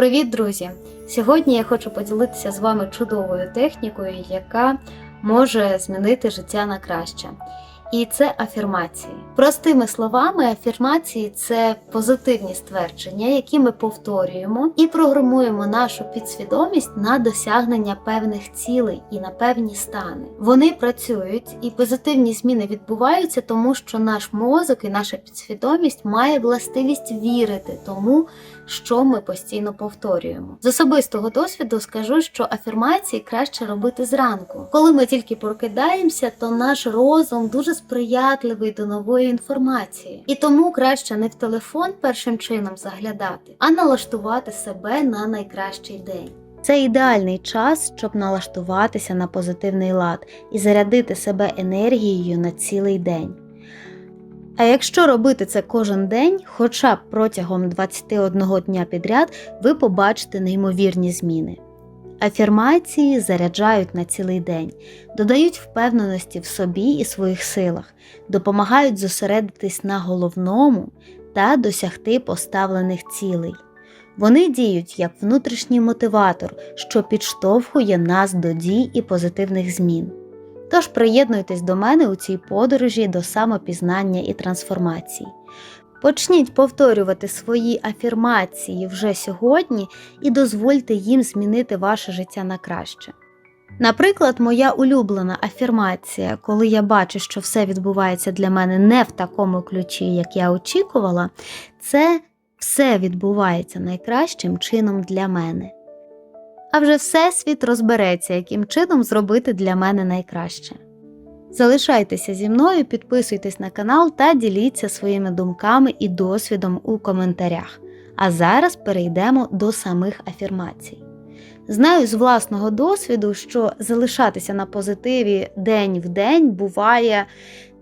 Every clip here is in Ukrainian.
Привіт, друзі! Сьогодні я хочу поділитися з вами чудовою технікою, яка може змінити життя на краще. І це афірмації. Простими словами, афірмації це позитивні ствердження, які ми повторюємо і програмуємо нашу підсвідомість на досягнення певних цілей і на певні стани. Вони працюють і позитивні зміни відбуваються, тому що наш мозок і наша підсвідомість має властивість вірити тому, що ми постійно повторюємо. З особистого досвіду скажу, що афірмації краще робити зранку. Коли ми тільки прокидаємося, то наш розум дуже сприятливий до нової інформації, і тому краще не в телефон першим чином заглядати, а налаштувати себе на найкращий день. Це ідеальний час, щоб налаштуватися на позитивний лад і зарядити себе енергією на цілий день. А якщо робити це кожен день, хоча б протягом 21 дня підряд, ви побачите неймовірні зміни. Афірмації заряджають на цілий день, додають впевненості в собі і своїх силах, допомагають зосередитись на головному та досягти поставлених цілей. Вони діють як внутрішній мотиватор, що підштовхує нас до дій і позитивних змін. Тож приєднуйтесь до мене у цій подорожі до самопізнання і трансформації. Почніть повторювати свої афірмації вже сьогодні і дозвольте їм змінити ваше життя на краще. Наприклад, моя улюблена афірмація, коли я бачу, що все відбувається для мене не в такому ключі, як я очікувала, це все відбувається найкращим чином для мене. А вже Всесвіт розбереться, яким чином зробити для мене найкраще. Залишайтеся зі мною, підписуйтесь на канал та діліться своїми думками і досвідом у коментарях. А зараз перейдемо до самих афірмацій. Знаю з власного досвіду, що залишатися на позитиві день в день буває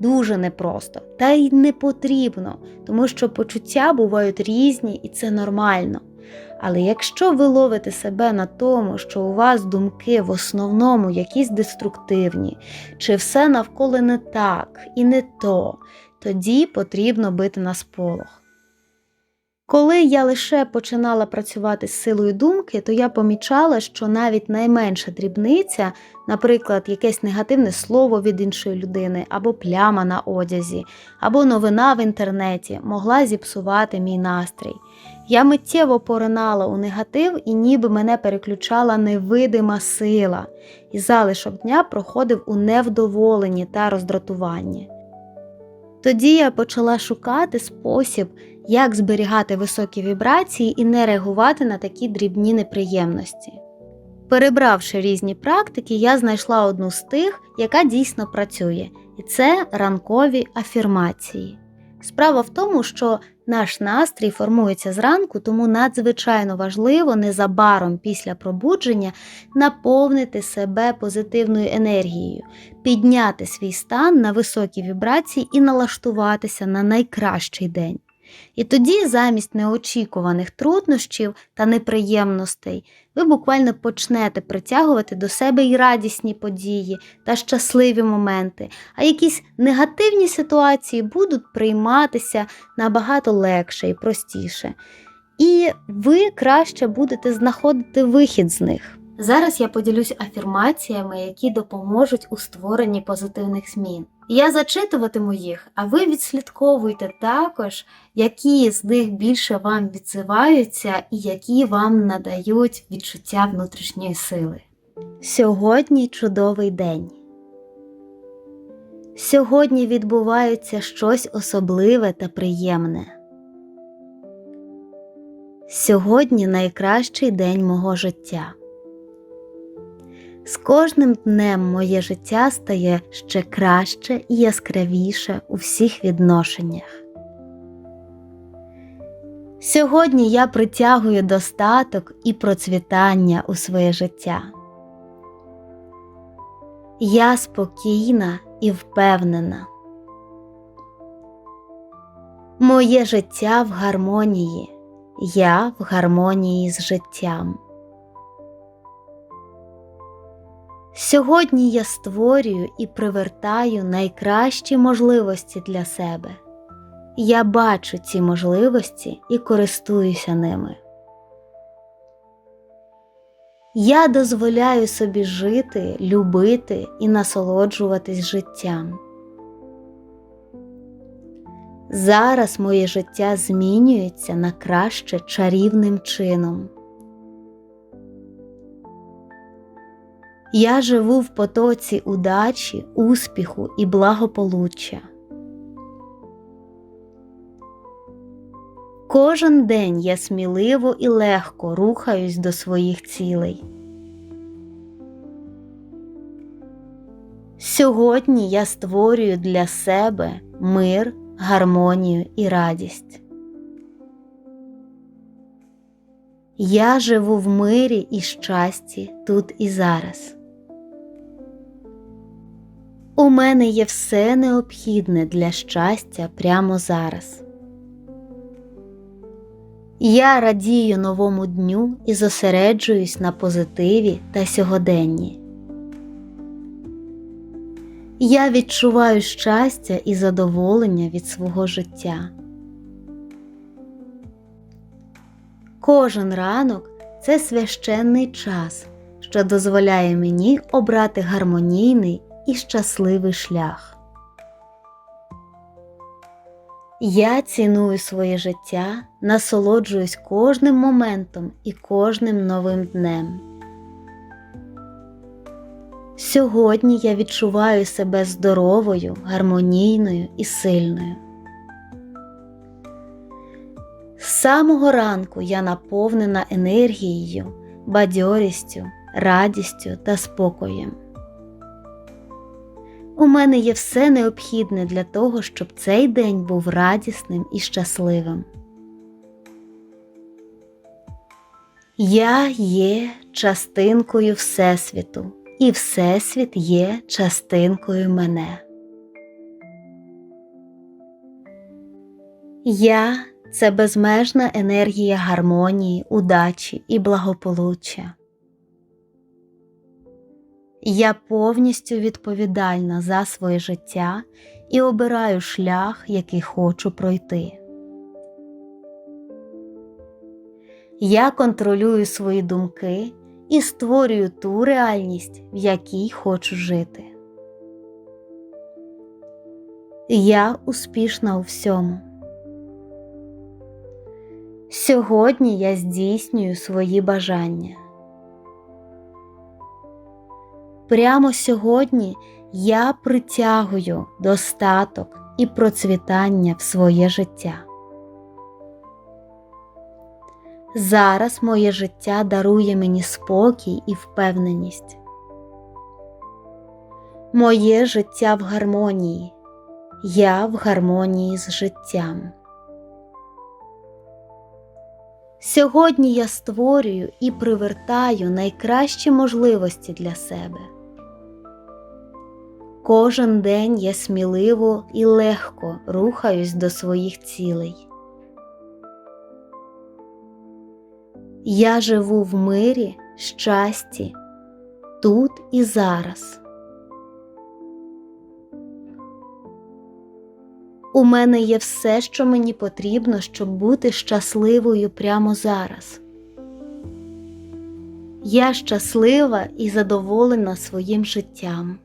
дуже непросто, та й не потрібно, тому що почуття бувають різні і це нормально. Але якщо ви ловите себе на тому, що у вас думки в основному якісь деструктивні, чи все навколо не так і не то, тоді потрібно бити на сполох. Коли я лише починала працювати з силою думки, то я помічала, що навіть найменша дрібниця, наприклад, якесь негативне слово від іншої людини, або пляма на одязі, або новина в інтернеті, могла зіпсувати мій настрій. Я миттєво поринала у негатив і ніби мене переключала невидима сила, і залишок дня проходив у невдоволенні та роздратуванні. Тоді я почала шукати спосіб, як зберігати високі вібрації і не реагувати на такі дрібні неприємності. Перебравши різні практики, я знайшла одну з тих, яка дійсно працює, і це ранкові афірмації. Справа в тому, що наш настрій формується зранку, тому надзвичайно важливо незабаром після пробудження наповнити себе позитивною енергією, підняти свій стан на високі вібрації і налаштуватися на найкращий день. І тоді, замість неочікуваних труднощів та неприємностей, ви буквально почнете притягувати до себе й радісні події та щасливі моменти, а якісь негативні ситуації будуть прийматися набагато легше і простіше. І ви краще будете знаходити вихід з них. Зараз я поділюсь афірмаціями, які допоможуть у створенні позитивних змін. Я зачитуватиму їх, а ви відслідковуйте також, які з них більше вам відзиваються і які вам надають відчуття внутрішньої сили. Сьогодні чудовий день. Сьогодні відбувається щось особливе та приємне. Сьогодні найкращий день мого життя. З кожним днем моє життя стає ще краще і яскравіше у всіх відношеннях. Сьогодні я притягую достаток і процвітання у своє життя. Я спокійна і впевнена. Моє життя в гармонії. Я в гармонії з життям. Сьогодні я створюю і привертаю найкращі можливості для себе. Я бачу ці можливості і користуюся ними. Я дозволяю собі жити, любити і насолоджуватись життям. Зараз моє життя змінюється на краще чарівним чином. Я живу в потоці удачі, успіху і благополуччя. Кожен день я сміливо і легко рухаюсь до своїх цілей. Сьогодні я створюю для себе мир, гармонію і радість. Я живу в мирі і щасті тут і зараз. У мене є все необхідне для щастя прямо зараз. Я радію новому дню і зосереджуюсь на позитиві та сьогоденні. Я відчуваю щастя і задоволення від свого життя. Кожен ранок це священний час, що дозволяє мені обрати гармонійний і щасливий шлях. Я ціную своє життя, насолоджуюсь кожним моментом і кожним новим днем. Сьогодні я відчуваю себе здоровою, гармонійною і сильною. З самого ранку я наповнена енергією, бадьорістю, радістю та спокоєм. У мене є все необхідне для того, щоб цей день був радісним і щасливим. Я є частинкою Всесвіту, і Всесвіт є частинкою мене. Я це безмежна енергія гармонії, удачі і благополуччя. Я повністю відповідальна за своє життя і обираю шлях, який хочу пройти. Я контролюю свої думки і створюю ту реальність, в якій хочу жити. Я успішна у всьому. Сьогодні я здійснюю свої бажання. Прямо сьогодні я притягую достаток і процвітання в своє життя. Зараз моє життя дарує мені спокій і впевненість. Моє життя в гармонії. Я в гармонії з життям. Сьогодні я створюю і привертаю найкращі можливості для себе. Кожен день я сміливо і легко рухаюсь до своїх цілей. Я живу в мирі, щасті, тут і зараз. У мене є все, що мені потрібно, щоб бути щасливою прямо зараз. Я щаслива і задоволена своїм життям.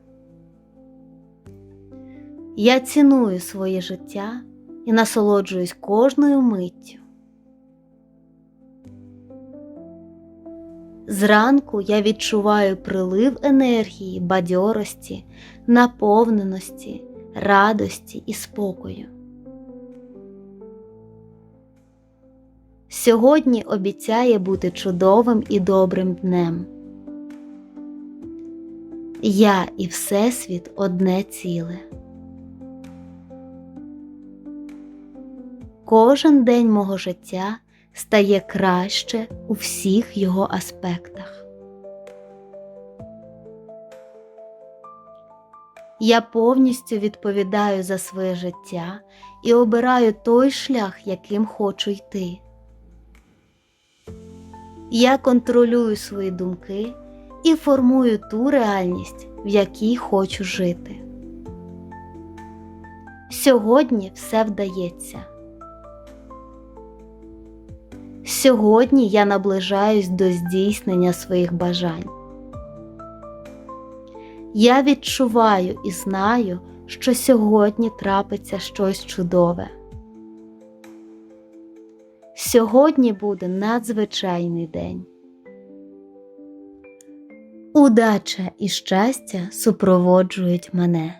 Я ціную своє життя і насолоджуюсь кожною миттю. Зранку я відчуваю прилив енергії, бадьорості, наповненості, радості і спокою. Сьогодні обіцяє бути чудовим і добрим днем. Я і Всесвіт одне ціле. Кожен день мого життя стає краще у всіх його аспектах. Я повністю відповідаю за своє життя і обираю той шлях, яким хочу йти. Я контролюю свої думки і формую ту реальність, в якій хочу жити. Сьогодні все вдається. Сьогодні я наближаюсь до здійснення своїх бажань. Я відчуваю і знаю, що сьогодні трапиться щось чудове. Сьогодні буде надзвичайний день. Удача і щастя супроводжують мене.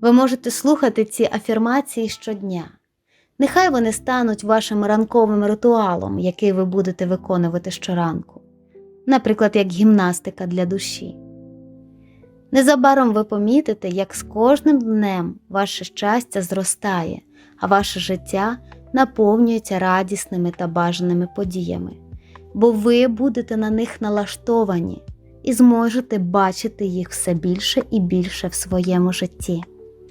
Ви можете слухати ці афірмації щодня. Нехай вони стануть вашим ранковим ритуалом, який ви будете виконувати щоранку, наприклад, як гімнастика для душі. Незабаром ви помітите, як з кожним днем ваше щастя зростає, а ваше життя наповнюється радісними та бажаними подіями, бо ви будете на них налаштовані і зможете бачити їх все більше і більше в своєму житті.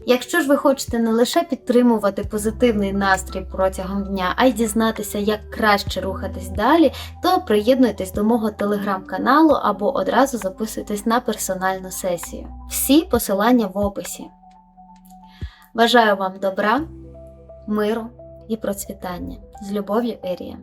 Якщо ж ви хочете не лише підтримувати позитивний настрій протягом дня, а й дізнатися, як краще рухатись далі, то приєднуйтесь до мого телеграм-каналу або одразу записуйтесь на персональну сесію. Всі посилання в описі. Бажаю вам добра, миру і процвітання. З любов'ю, Ерія.